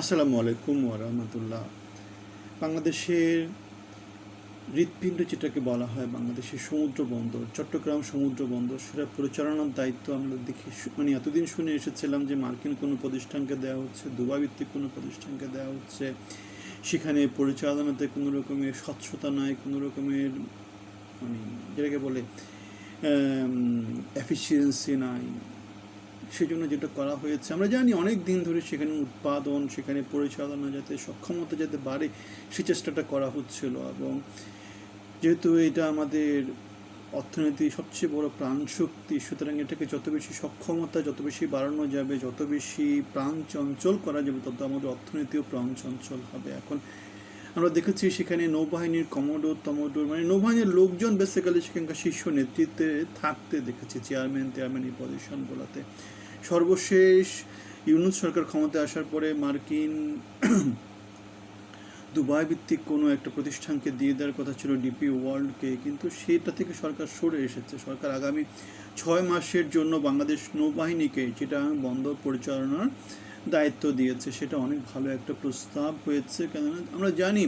আসসালামু আলাইকুম ওরহমতুল্লাহ বাংলাদেশের হৃৎপিণ্ড যেটাকে বলা হয়, বাংলাদেশের সমুদ্র বন্দর, চট্টগ্রাম সমুদ্র বন্দর সেটা পরিচালনার দায়িত্ব আমরা দেখি মানে এতদিন শুনে এসেছিলাম যে মার্কিন কোনো প্রতিষ্ঠানকে দেওয়া হচ্ছে দুবাই ভিত্তিক কোনো প্রতিষ্ঠানকে দেওয়া হচ্ছে। সেখানে পরিচালনাতে কোনো রকমের স্বচ্ছতা নাই, কোনো রকমের মানে যেটাকে বলে এফিসিয়েন্সি নাই সেজন্য যেটা করা হয়েছে। আমরা জানি অনেক দিন ধরে সেখানে উৎপাদন, সেখানে পরিচালনা যাতে, সক্ষমতা যাতে বাড়ে, সে চেষ্টাটা করা হচ্ছিল এবং যেহেতু এটা আমাদের অর্থনীতির সবচেয়ে বড় প্রাণ শক্তি সুতরাং এটাকে যত বেশি সক্ষমতা, যত বেশি বাড়ানো যাবে, যত বেশি প্রাণ চঞ্চল করা যাবে, তত আমাদের অর্থনীতিও প্রাণ চঞ্চল হবে। এখন আমরা দেখেছি সেখানে নৌবাহিনীর কমোডোর তমোডোর মানে নৌবাহিনীর লোকজন বেসিক্যালি সেখানকার শীর্ষ নেতৃত্বে থাকতে দেখেছি চেয়ারম্যান চেয়ারম্যান এই পজিশনগুলোতে সর্বশেষ ইউনুস সরকার ক্ষমতায় আসার পরে মার্কিন দুবাই ভিত্তিক কোনো একটা প্রতিষ্ঠানকে দিয়ে দেওয়ার কথা ছিল ডিপি ওয়ার্ল্ডকে, কিন্তু সেটা থেকে সরকার সরে এসেছে। সরকার আগামী ছয় মাসের জন্য বাংলাদেশ নৌবাহিনীকে, যেটা বন্দর পরিচালনার দায়িত্ব দিয়েছে, সেটা অনেক ভালো একটা প্রস্তাব হয়েছে। কেননা আমরা জানি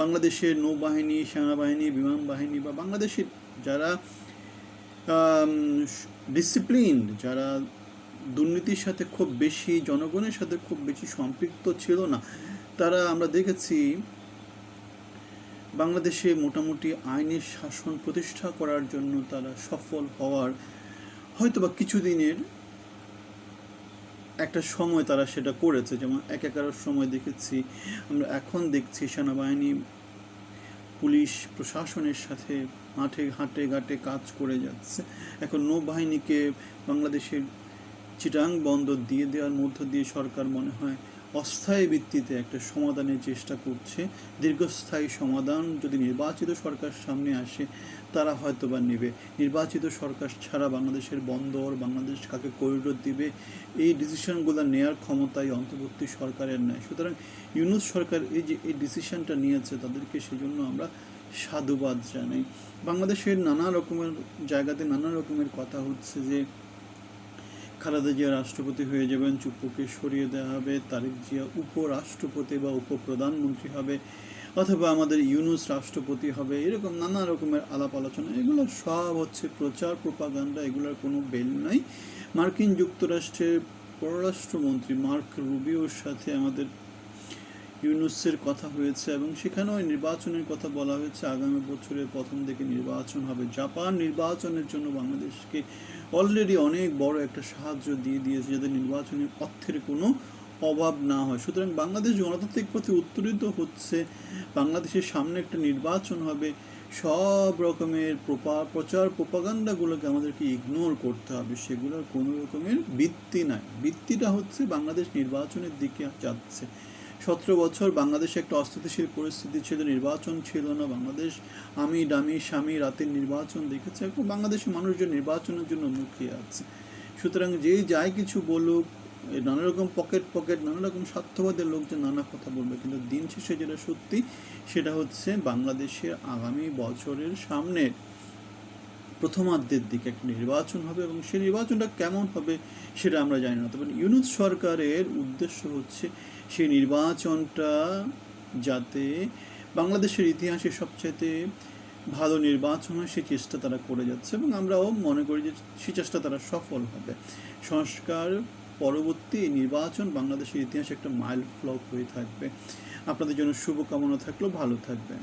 বাংলাদেশের নৌবাহিনী, সেনাবাহিনী বিমান বাহিনী বা বাংলাদেশের যারা ডিসিপ্লিন, যারা দুর্নীতির সাথে খুব বেশি, জনগণের সাথে খুব বেশি সম্পৃক্ত ছিল না। তারা আমরা দেখেছি, বাংলাদেশে মোটামুটি আইনের শাসন প্রতিষ্ঠা করার জন্য তারা সফল হওয়ার হয়তোবা কিছুদিনের একটা সময় তারা সেটা করেছে। যেমন এক একার সময় দেখেছি, আমরা এখন দেখছি সেনাবাহিনী, পুলিশ, প্রশাসনের সাথে মাঠে ঘাটে ঘাটে কাজ করে যাচ্ছে। এখন নৌবাহিনীকে বাংলাদেশের চিটাং বন্দর দিয়ে দেওয়ার মধ্য দিয়ে সরকার মনে হয় অস্থায়ী ভিত্তিতে একটা সমাধানের চেষ্টা করছে। দীর্ঘস্থায়ী সমাধান যদি নির্বাচিত সরকার সামনে আসে, তারা হয়তো বা নেবে। নির্বাচিত সরকার ছাড়া বাংলাদেশের বন্দর, বাংলাদেশ কাকে করিডোর দিবে, এই ডিসিশনগুলো নেওয়ার ক্ষমতাই অন্তর্বর্তী সরকারের নেয় সুতরাং ইউনুস সরকার এই যে, এই ডিসিশনটা নিয়েছে, তাদেরকে সেজন্য আমরা সাধুবাদ জানাই। বাংলাদেশের নানা রকমের জায়গাতে নানা রকমের কথা হচ্ছে যে খালেদা জিয়া রাষ্ট্রপতি হয়ে যাবেন, চুপ্পুকে সরিয়ে দেওয়া হবে, তারেক জিয়া উপরাষ্ট্রপতি বা উপপ্রধানমন্ত্রী হবে, অথবা আমাদের ইউনুস রাষ্ট্রপতি হবে, এরকম নানা রকমের আলাপ আলোচনা। এগুলো সব হচ্ছে প্রচার, প্রপাগান্ডা, এগুলোর কোনো বেল নাই। মার্কিন যুক্তরাষ্ট্রের পররাষ্ট্রমন্ত্রী মার্ক রুবিওর সাথে আমাদের ইউনুসের কথা হয়েছে এবং সেখানেও নির্বাচনের কথা বলা হয়েছে। আগামী বছরের প্রথম দিকে নির্বাচন হবে। জাপান নির্বাচনের জন্য বাংলাদেশকে অলরেডি অনেক বড় একটা সাহায্য দিয়ে দিয়েছে যাতে নির্বাচনের অর্থের কোনো অভাব না হয়। সুতরাং বাংলাদেশ গণতান্ত্রিক পথে উত্তরিত হচ্ছে। বাংলাদেশের সামনে একটা নির্বাচন হবে। সব রকমের প্রপা, প্রচার প্রপাগান্ডাগুলোকে আমাদেরকে ইগনোর করতে হবে। সেগুলোর কোনো রকমের ভিত্তি নাই। ভিত্তিটা হচ্ছে বাংলাদেশ নির্বাচনের দিকে যাচ্ছে। সতেরো বছর বাংলাদেশে একটা অস্থিতিশীল পরিস্থিতি ছিল, নির্বাচন ছিল না। বাংলাদেশ আমি, ডামি, স্বামী রাতের নির্বাচন দেখেছে, এখন বাংলাদেশের মানুষজন নির্বাচনের জন্য মুখিয়ে আছে। সুতরাং যেই যাই কিছু বলুক নানা রকম পকেট পকেট, নানা রকম স্বার্থবাদের লোকজন নানা কথা বলবে, কিন্তু দিন শেষে যেটা সত্যি, সেটা হচ্ছে বাংলাদেশের আগামী বছরের সামনের প্রথমার্ধের দিকে একটা নির্বাচন হবে এবং সেই নির্বাচনটা কেমন হবে সেটা আমরা জানি না। তবে ইউনুস সরকারের উদ্দেশ্য হচ্ছে সেই নির্বাচনটা যাতে বাংলাদেশের ইতিহাসে সবচাইতে ভালো নির্বাচন হয় সেই চেষ্টা তারা করে যাচ্ছে এবং আমরাও মনে করি যে সেই চেষ্টা তারা সফল হবে। সংস্কার পরবর্তী নির্বাচন বাংলাদেশের ইতিহাসে একটা মাইল ফ্লক হয়ে থাকবে। আপনাদের জন্য শুভকামনা থাকলেও ভালো থাকবেন।